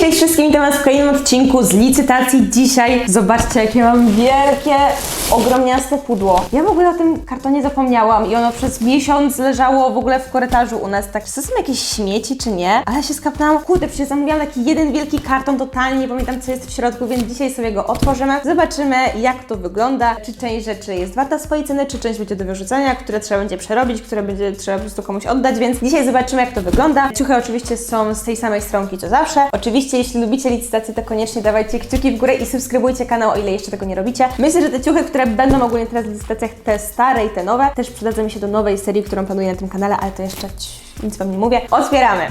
cześć wszystkim, witam was w kolejnym odcinku z licytacji. Dzisiaj zobaczcie, jakie mam wielkie, ogromniaste pudło. Ja w ogóle o tym kartonie zapomniałam i ono przez miesiąc leżało w ogóle w korytarzu u nas. Tak, czy to są jakieś śmieci, czy nie? Ale się skapnęłam, kurde, przecież zamówiłam taki jeden wielki karton, totalnie nie pamiętam, co jest w środku, więc dzisiaj sobie go otworzymy. Zobaczymy, jak to wygląda, czy część rzeczy jest warta swojej ceny, czy część będzie do wyrzucenia, które trzeba będzie przerobić, które będzie trzeba po prostu komuś oddać, więc dzisiaj zobaczymy, jak to wygląda. Ciuchy oczywiście są z tej samej stronki, co zawsze. Oczywiście, jeśli lubicie licytację, to koniecznie dawajcie kciuki w górę i subskrybujcie kanał, o ile jeszcze tego nie robicie. Myślę, że te ciuchy, które będą ogólnie teraz w licytacjach, te stare i te nowe, też przydadzą mi się do nowej serii, którą planuję na tym kanale, ale to jeszcze nic Wam nie mówię. Otwieramy!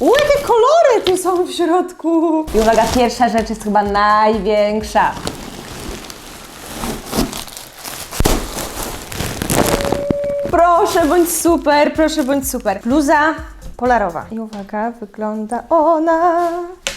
Ue, jakie kolory tu są w środku! I uwaga, pierwsza rzecz jest chyba największa. Proszę bądź super, proszę bądź super. Bluza polarowa. I uwaga, wygląda ona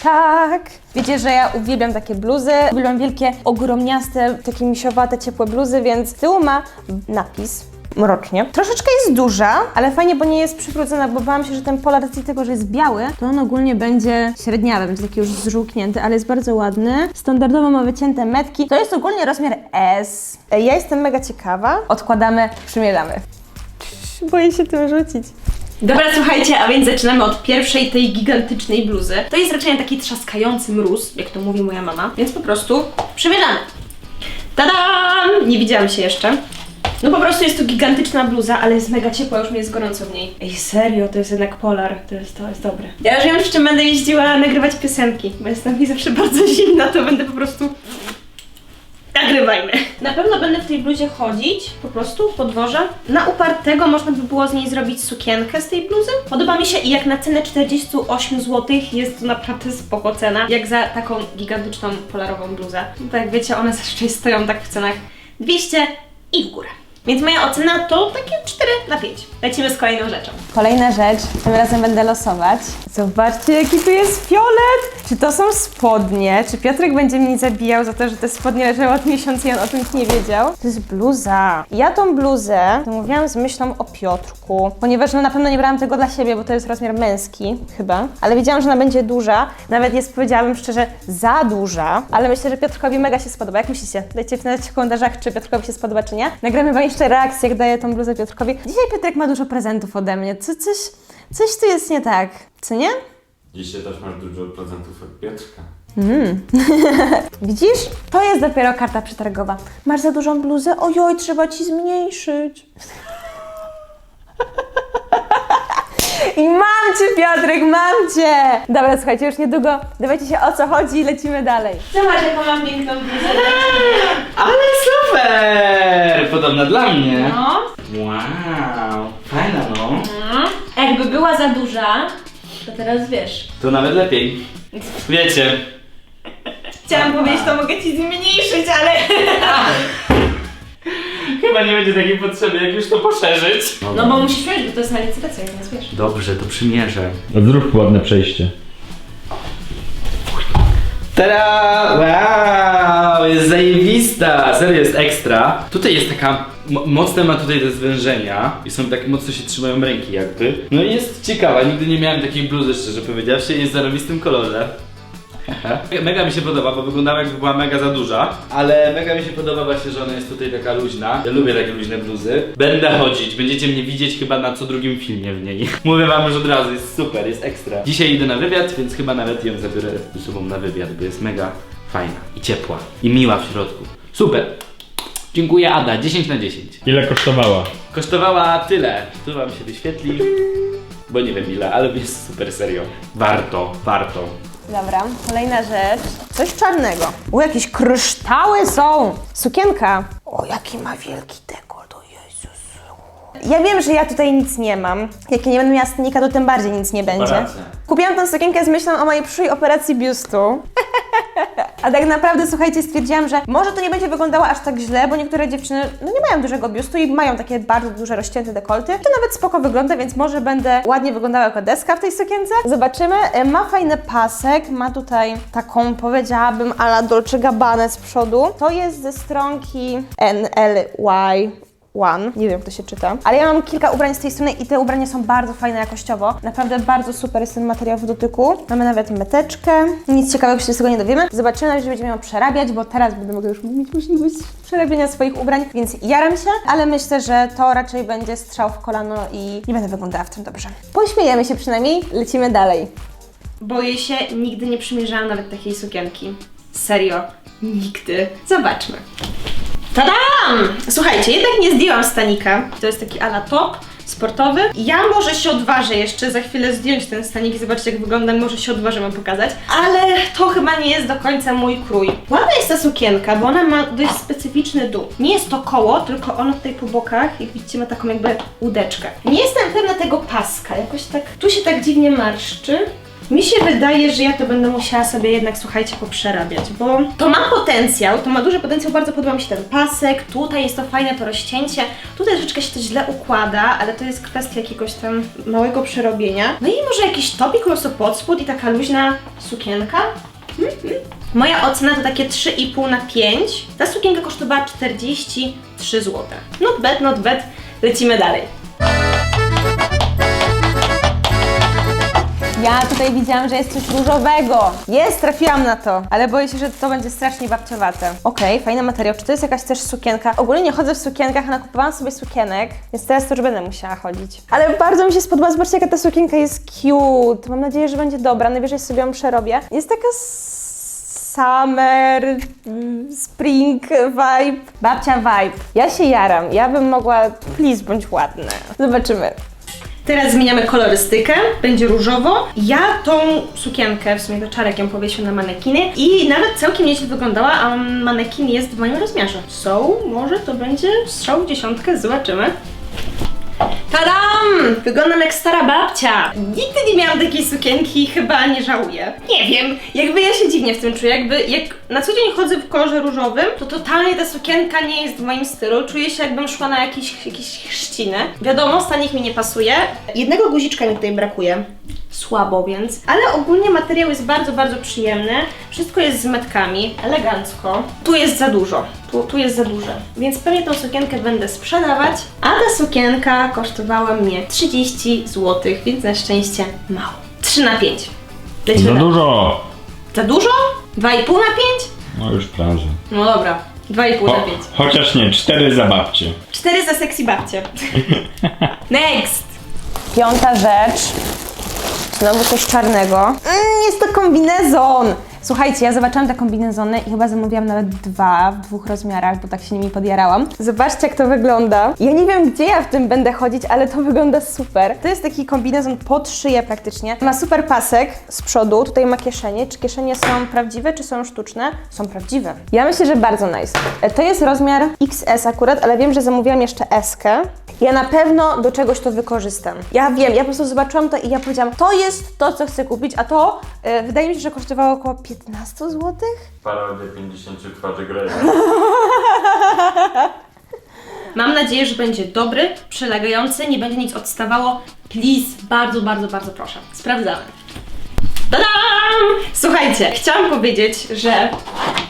tak. Wiecie, że ja uwielbiam takie bluzy. Uwielbiam wielkie, ogromniaste, takie misiowate, ciepłe bluzy, więc z tyłu ma napis mrocznie. Troszeczkę jest duża, ale fajnie, bo nie jest przybrudzona, bo bałam się, że ten polar z tego, że jest biały, to on ogólnie będzie średniawy, będzie taki już zżółknięty, ale jest bardzo ładny. Standardowo ma wycięte metki. To jest ogólnie rozmiar S. Ja jestem mega ciekawa. Odkładamy, przymierzamy. Boję się tym rzucić. Dobra, słuchajcie, a więc zaczynamy od pierwszej tej gigantycznej bluzy. To jest raczej taki trzaskający mróz, jak to mówi moja mama, więc po prostu przymierzamy. Tadam! Nie widziałam się jeszcze. No po prostu jest to gigantyczna bluza, ale jest mega ciepła, już mi jest gorąco w niej. Ej, serio, to jest jednak polar, to jest, to jest dobre. Ja już wiem, z czym będę jeździła nagrywać piosenki, bo jestem mi zawsze bardzo zimna, to będę po prostu... Nagrywajmy. Na pewno będę w tej bluzie chodzić, po prostu po dworze. Na upartego można by było z niej zrobić sukienkę z tej bluzy. Podoba mi się i jak na cenę 48 zł jest to naprawdę spoko cena, jak za taką gigantyczną polarową bluzę. No Tak jak wiecie, one zazwyczaj stoją tak w cenach 200 i w górę. Więc moja ocena to takie 4 na 5. Lecimy z kolejną rzeczą. Kolejna rzecz, tym razem będę losować. Zobaczcie, jaki tu jest fiolet! Czy to są spodnie? Czy Piotrek będzie mnie zabijał za to, że te spodnie leżały od miesiąca i on o tym nie wiedział? To jest bluza. Ja tą bluzę zamówiłam z myślą o Piotrku, ponieważ no, na pewno nie brałam tego dla siebie, bo to jest rozmiar męski, chyba. Ale wiedziałam, że ona będzie duża. Nawet jest, powiedziałabym szczerze, za duża. Ale myślę, że Piotrkowi mega się spodoba. Jak myślicie? Dajcie znać w komentarzach, czy Piotrkowi się spodoba, czy nie. Nagramy wam jeszcze reakcję, jak daję tą bluzę Piotrkowi. Dzisiaj Piotrek ma dużo prezentów ode mnie. Co, coś, coś tu jest nie tak. Co nie? Dzisiaj też masz dużo prezentów od Piotrka. Widzisz? To jest dopiero karta przetargowa. Masz za dużą bluzę? Ojoj, trzeba ci zmniejszyć. I mam cię, Piotrek, mam cię! Dobra, słuchajcie, już niedługo dowiecie się o co chodzi i lecimy dalej. Zobacz, jaką mam piękną bluzę. Ale super! Podobna dla mnie. No. Wow, fajna no. A jakby była za duża, to teraz wiesz. To nawet lepiej. Wiecie. Chciałam powiedzieć, to mogę ci zmniejszyć, ale... Chyba nie będzie takiej potrzeby, jak już to poszerzyć. No bo musisz mieć, bo to jest na licytację, więc wiesz. Dobrze, to przymierzę. Zrób ładne przejście. Tada! Wow, jest zajebista! Serio jest ekstra. Tutaj jest taka, mo- mocne ma tutaj te zwężenia i są tak mocno się trzymają ręki jakby. No i jest ciekawa, nigdy nie miałem takiej bluzy szczerze powiedziawszy, jest w zarobistym kolorze. Mega mi się podoba, bo wyglądała jakby była mega za duża, ale mega mi się podoba właśnie, że ona jest tutaj taka luźna. Ja lubię takie luźne bluzy. Będę chodzić, będziecie mnie widzieć chyba na co drugim filmie w niej. Mówię wam już od razu, jest super, jest ekstra. Dzisiaj idę na wywiad, więc chyba nawet ją zabiorę ze sobą na wywiad, bo jest mega fajna i ciepła i miła w środku. Super. Dziękuję Ada, 10 na 10. Ile kosztowała? Kosztowała tyle. Tu wam się wyświetli. Bo nie wiem ile, ale jest super serio. Warto, warto. Dobra, kolejna rzecz. Coś czarnego. U, jakieś kryształy są. Sukienka. O, jaki ma wielki dekolt, o Jezus. Ja wiem, że ja tutaj nic nie mam. Jak ja nie będę miała stnika, to tym bardziej nic nie będzie. Operacja. Kupiłam tę sukienkę z myślą o mojej przyszłej operacji biustu. A tak naprawdę, słuchajcie, stwierdziłam, że może to nie będzie wyglądało aż tak źle, bo niektóre dziewczyny no nie mają dużego biustu i mają takie bardzo duże, rozcięte dekolty. To nawet spoko wygląda, więc może będę ładnie wyglądała jako deska w tej sukience. Zobaczymy. E, Ma fajny pasek, ma tutaj taką, powiedziałabym, ala Dolce Gabbana z przodu. To jest ze stronki NLY One. Nie wiem, jak to się czyta. Ale ja mam kilka ubrań z tej strony i te ubrania są bardzo fajne jakościowo. Naprawdę bardzo super jest ten materiał w dotyku. Mamy nawet meteczkę. Nic ciekawego się z tego nie dowiemy. Zobaczymy, razie będziemy ją przerabiać, bo teraz będę mogła już mieć możliwość przerabiania swoich ubrań, więc jaram się, ale myślę, że to raczej będzie strzał w kolano i nie będę wyglądała w tym dobrze. Pośmiejemy się przynajmniej, lecimy dalej. Boję się, nigdy nie przymierzałam nawet takiej sukienki. Serio, nigdy. Zobaczmy. Tadam! Słuchajcie, jednak nie zdjęłam stanika. To jest taki ala top sportowy. Ja może się odważę jeszcze za chwilę zdjąć ten stanik i zobaczyć jak wygląda, może się odważę wam pokazać. Ale to chyba nie jest do końca mój krój. Ładna jest ta sukienka, bo ona ma dość specyficzny dół. Nie jest to koło, tylko ono tutaj po bokach, jak widzicie, ma taką jakby łódeczkę. Nie jestem pewna tego paska, jakoś tak, tu się tak dziwnie marszczy. Mi się wydaje, że ja to będę musiała sobie jednak, słuchajcie, poprzerabiać, bo to ma potencjał, to ma duży potencjał, bardzo podoba mi się ten pasek, tutaj jest to fajne to rozcięcie, tutaj troszeczkę się to źle układa, ale to jest kwestia jakiegoś tam małego przerobienia. No i może jakiś topik po pod spód i taka luźna sukienka. Mhm. Moja ocena to takie 3,5 na 5. Ta sukienka kosztowała 43 zł. Not bad, not bad. Lecimy dalej. Ja tutaj widziałam, że jest coś różowego. Jest, trafiłam na to, ale boję się, że to będzie strasznie babciowate. Okej, fajny materiał. Czy to jest jakaś też sukienka? Ogólnie nie chodzę w sukienkach, nakupowałam sobie sukienek, więc teraz to już będę musiała chodzić. Ale bardzo mi się spodoba, zobaczcie jaka ta sukienka jest cute. Mam nadzieję, że będzie dobra, najwyżej sobie ją przerobię. Jest taka summer, mm, spring vibe, babcia vibe. Ja się jaram, ja bym mogła, please bądź ładna. Zobaczymy. Teraz zmieniamy kolorystykę, będzie różowo. Ja tą sukienkę, w sumie to czarek ją powiesił na manekiny i nawet całkiem nieźle wyglądała, a manekin jest w moim rozmiarze. So, może to będzie strzał w dziesiątkę, zobaczymy. Tadam! Wyglądam jak stara babcia. Nigdy nie miałam takiej sukienki i chyba nie żałuję. Nie wiem, jakby ja się dziwnie w tym czuję. Jakby jak na co dzień chodzę w kolorze różowym, to totalnie ta sukienka nie jest w moim stylu. Czuję się jakbym szła na jakieś, jakieś chrzciny. Wiadomo, stanik mi nie pasuje. Jednego guziczka mi tutaj brakuje. Słabo więc. Ale ogólnie materiał jest bardzo, bardzo przyjemny. Wszystko jest z metkami, elegancko. Tu jest za dużo. Tu, tu jest za duże. Więc pewnie tą sukienkę będę sprzedawać. A ta sukienka kosztowała mnie 30 zł, więc na szczęście mało. 3 na 5. Lecimy Za dalej. dużo! Za dużo? 2,5 na 5? No już prawie. No dobra. 2,5 na 5. chociaż nie, cztery za babcie. 4 za sexy babcie. Next! Piąta rzecz. Znowu coś czarnego. Mm, jest to kombinezon! Słuchajcie, ja zobaczyłam te kombinezony i chyba zamówiłam nawet dwa w dwóch rozmiarach, bo tak się nimi podjarałam. Zobaczcie, jak to wygląda. Ja nie wiem, gdzie ja w tym będę chodzić, ale to wygląda super. To jest taki kombinezon pod szyję praktycznie. Ma super pasek z przodu, tutaj ma kieszenie. Czy kieszenie są prawdziwe, czy są sztuczne? Są prawdziwe. Ja myślę, że bardzo nice. E, To jest rozmiar XS akurat, ale wiem, że zamówiłam jeszcze S. -kę. Ja na pewno do czegoś to wykorzystam. Ja wiem, ja po prostu zobaczyłam to i ja powiedziałam, to jest to, co chcę kupić, a to e, wydaje mi się, że kosztowało około 15 zł. Parodia 50 twarzy Greya. Mam nadzieję, że będzie dobry, przylegający, nie będzie nic odstawało. Please, bardzo, bardzo, bardzo proszę. Sprawdzamy. Tadam! Słuchajcie, chciałam powiedzieć, że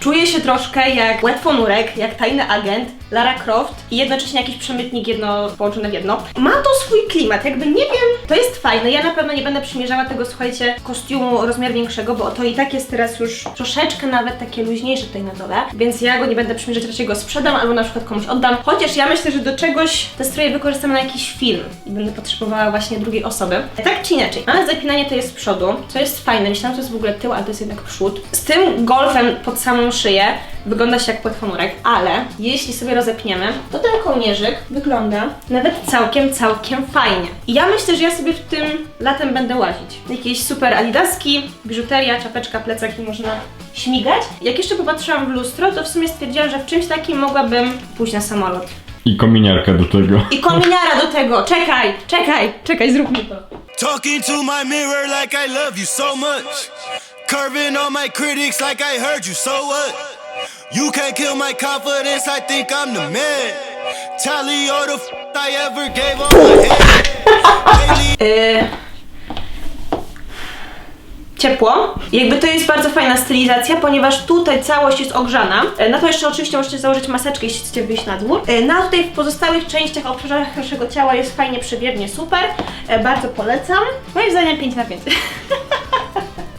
czuję się troszkę jak łatwonurek, jak tajny agent Lara Croft i jednocześnie jakiś przemytnik jedno połączone w jedno. Ma to swój klimat, jakby nie wiem, to jest fajne. Ja na pewno nie będę przymierzała tego, słuchajcie, kostiumu rozmiar większego, bo to i tak jest teraz już troszeczkę nawet takie luźniejsze tutaj na dole, więc ja go nie będę przymierzać, raczej go sprzedam albo na przykład komuś oddam. Chociaż ja myślę, że do czegoś te stroje wykorzystam na jakiś film i będę potrzebowała właśnie drugiej osoby. Tak czy inaczej, ale zapinanie to jest z przodu, co jest fajne. Myślałam, że to jest w ogóle tył, ale to jest jednak przód. Z tym golfem pod samą szyję wygląda się jak płetwonurek, ale jeśli sobie rozepniemy, to ten kołnierzyk wygląda nawet całkiem, całkiem fajnie. I ja myślę, że ja sobie w tym latem będę łazić. Jakieś super adidaski, biżuteria, czapeczka, plecak i można śmigać. Jak jeszcze popatrzyłam w lustro, to w sumie stwierdziłam, że w czymś takim mogłabym pójść na samolot. I kominiarka do tego. I kominiara do tego! Czekaj, czekaj, czekaj, zróbmy to. Talking to my mirror like I love you so much. Curving on my critics like I heard you, so what? You can't kill my confidence, I think I'm the man. Tally all the f I ever gave on my head. Yy... ciepło. Jakby to jest bardzo fajna stylizacja, ponieważ tutaj całość jest ogrzana. E, Na to jeszcze oczywiście możecie założyć maseczkę, jeśli chcecie wyjść na dwór. E, No a tutaj w pozostałych częściach, obszarach naszego ciała jest fajnie, przewiernie, super. Bardzo polecam. Moim zdaniem 5 na 5.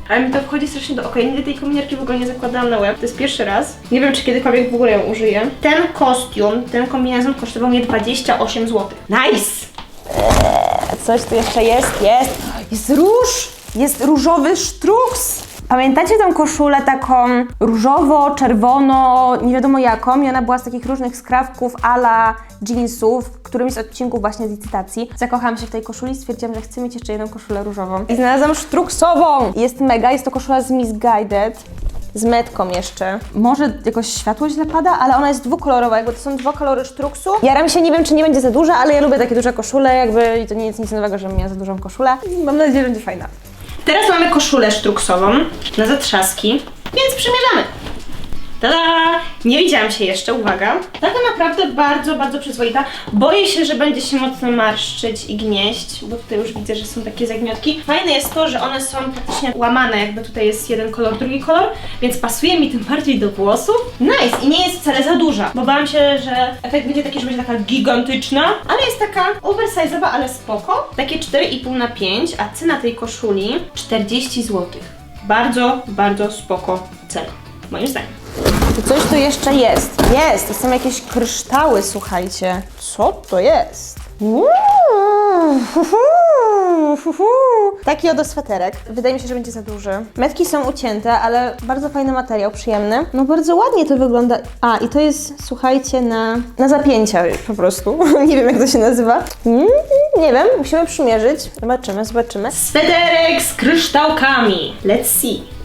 Ale mi to wchodzi strasznie do oka. Ja nigdy tej kominiarki w ogóle nie zakładałam na łeb. To jest pierwszy raz. Nie wiem, czy kiedykolwiek w ogóle ją użyję. Ten kostium, ten kombinezon kosztował mnie 28 zł. Nice! Coś tu jeszcze jest, jest. Jest róż! Jest różowy sztruks! Pamiętacie tą koszulę taką różowo, czerwono, nie wiadomo jaką i ona była z takich różnych skrawków ala jeansów, którymś z odcinków właśnie z licytacji. Zakochałam się w tej koszuli i stwierdziłam, że chcę mieć jeszcze jedną koszulę różową. I znalazłam sztruksową! Jest mega, jest to koszula z Misguided z metką jeszcze. Może jakoś światło źle pada, ale ona jest dwukolorowa, jakby to są dwa kolory sztruksu. Jaram się, nie wiem czy nie będzie za duża, ale ja lubię takie duże koszule, jakby i to nie jest nic nowego, żebym miała za dużą koszulę. Mam nadzieję, że będzie fajna. Teraz mamy koszulę sztruksową na zatrzaski, więc przymierzamy. Tada! Nie widziałam się jeszcze, uwaga. Taka naprawdę bardzo, bardzo przyzwoita. Boję się, że będzie się mocno marszczyć i gnieść, bo tutaj już widzę, że są takie zagniotki. Fajne jest to, że one są praktycznie łamane, jakby tutaj jest jeden kolor, drugi kolor, więc pasuje mi tym bardziej do włosów. Nice! I nie jest wcale za duża, bo bałam się, że efekt będzie taki, że będzie taka gigantyczna, ale jest taka oversize'owa, ale spoko. Takie 4,5 na 5, a cena tej koszuli 40 zł. Bardzo, bardzo spoko cena, moim zdaniem. Czy coś tu jeszcze jest? Jest! To są jakieś kryształy, słuchajcie. Co to jest? Hu. Taki oto sweterek. Wydaje mi się, że będzie za duży. Metki są ucięte, ale bardzo fajny materiał, przyjemny. No bardzo ładnie to wygląda. A, i to jest, słuchajcie, na, na zapięcia po prostu. nie wiem, jak to się nazywa. Mm, nie wiem, musimy przymierzyć. Zobaczymy, zobaczymy. Swederek z kryształkami. Let's see.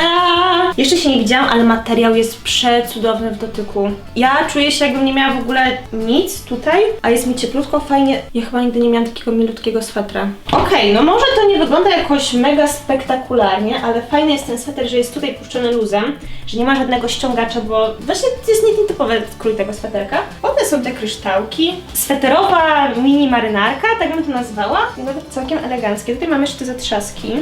Ta! Jeszcze się nie widziałam, ale materiał jest przecudowny w dotyku. Ja czuję się jakbym nie miała w ogóle nic tutaj, a jest mi cieplutko, fajnie. Ja chyba nigdy nie miałam takiego milutkiego swetra. Okej, no może to nie wygląda jakoś mega spektakularnie, ale fajny jest ten sweter, że jest tutaj puszczony luzem, że nie ma żadnego ściągacza, bo właśnie to jest nie typowy krój tego sweterka. Potem są te kryształki. Sweterowa mini marynarka, tak bym to nazwała. Nawet całkiem eleganckie. Tutaj mamy jeszcze te zatrzaski.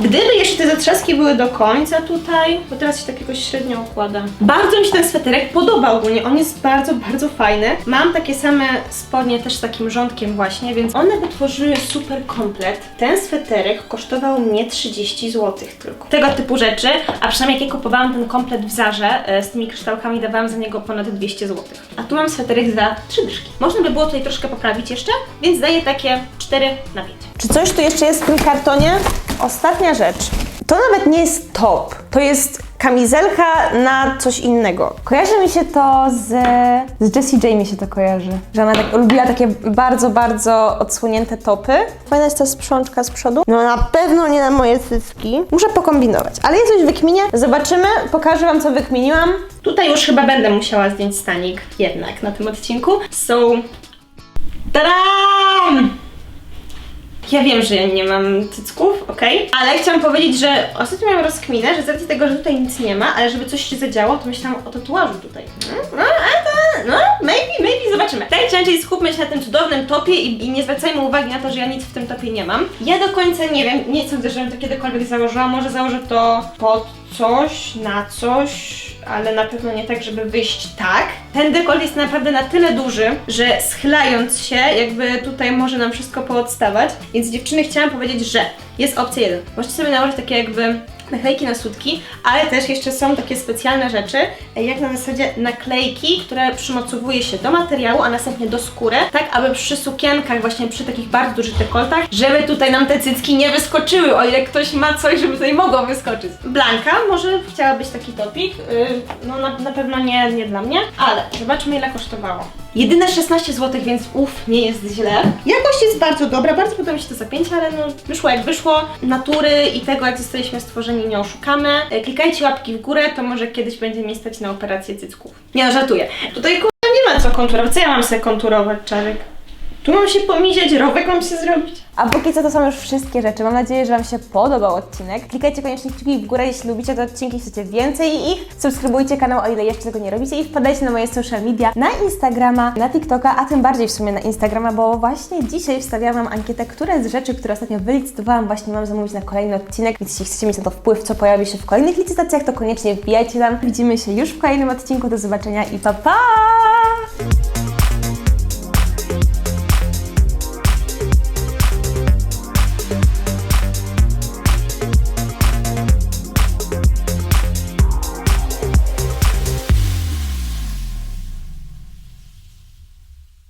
Gdyby jeszcze te zatrzaski były do końca tutaj, bo teraz się tak jakoś średnio układa. Bardzo mi się ten sweterek podoba ogólnie, on jest bardzo, bardzo fajny. Mam takie same spodnie też z takim rządkiem właśnie, więc one by tworzyły super komplet. Ten sweterek kosztował mnie 30 zł tylko. Tego typu rzeczy, a przynajmniej jak ja kupowałam ten komplet w Zarze e, z tymi kryształkami, dawałam za niego ponad 200 zł. A tu mam sweterek za 3 dyszki. Można by było tutaj troszkę poprawić jeszcze, więc daję takie 4 na 5. Czy coś tu jeszcze jest w tym kartonie? Ostatnia rzecz. To nawet nie jest top. To jest kamizelka na coś innego. Kojarzy mi się to z... Z Jessie J mi się to kojarzy. Że ona tak lubiła takie bardzo, bardzo odsłonięte topy. Fajna jest ta sprzączka z przodu. No na pewno nie na moje cycki. Muszę pokombinować. Ale ja coś wykminię. Zobaczymy. Pokażę Wam, co wykminiłam. Tutaj już chyba będę musiała zdjąć stanik jednak na tym odcinku. So... Tadam! Ja wiem, że ja nie mam cycków, okej? Ale chciałam powiedzieć, że ostatnio miałam rozkminę, że z racji tego, że tutaj nic nie ma, ale żeby coś się zadziało, to myślałam o tatuażu tutaj. No, a to, no, maybe, maybe, zobaczymy. Tak czy inaczej skupmy się na tym cudownym topie i, i nie zwracajmy uwagi na to, że ja nic w tym topie nie mam. Ja do końca nie wiem, nie sądzę, żebym to kiedykolwiek założyła. Może założę to pod coś, na coś, ale na pewno nie tak, żeby wyjść tak. Ten dekolt jest naprawdę na tyle duży, że schylając się, jakby tutaj może nam wszystko poodstawać. Więc dziewczyny chciałam powiedzieć, że jest opcja 1. Możecie sobie nałożyć takie jakby naklejki na sutki, ale też jeszcze są takie specjalne rzeczy, jak na zasadzie naklejki, które przymocowuje się do materiału, a następnie do skóry, tak aby przy sukienkach, właśnie przy takich bardzo dużych dekoltach, żeby tutaj nam te cycki nie wyskoczyły, o ile ktoś ma coś, żeby tutaj mogło wyskoczyć. Blanka, może chciałabyś taki topik, yy, no na, na pewno nie, nie dla mnie, ale zobaczmy ile kosztowało. Jedyne 16 zł, więc uff, nie jest źle. Jakość jest bardzo dobra, bardzo podoba mi się to zapięcie, ale no wyszło jak wyszło. Natury i tego jak zostaliśmy stworzeni nie oszukamy. E, Klikajcie łapki w górę, to może kiedyś będzie mi stać na operację cycków. Nie no, żartuję. Tutaj kurwa nie ma co konturować, co ja mam sobie konturować, Czarek? Tu mam się pomiziać, rowek mam się zrobić. A póki co to są już wszystkie rzeczy. Mam nadzieję, że Wam się podobał odcinek. Klikajcie koniecznie kciuki w górę, jeśli lubicie te odcinki, chcecie więcej ich. Subskrybujcie kanał, o ile jeszcze tego nie robicie i wpadajcie na moje social media, na Instagrama, na TikToka, a tym bardziej w sumie na Instagrama, bo właśnie dzisiaj wstawiałam ankietę, które z rzeczy, które ostatnio wylicytowałam, właśnie mam zamówić na kolejny odcinek, więc jeśli chcecie mieć na to wpływ, co pojawi się w kolejnych licytacjach, to koniecznie wbijajcie tam. Widzimy się już w kolejnym odcinku. Do zobaczenia i pa pa!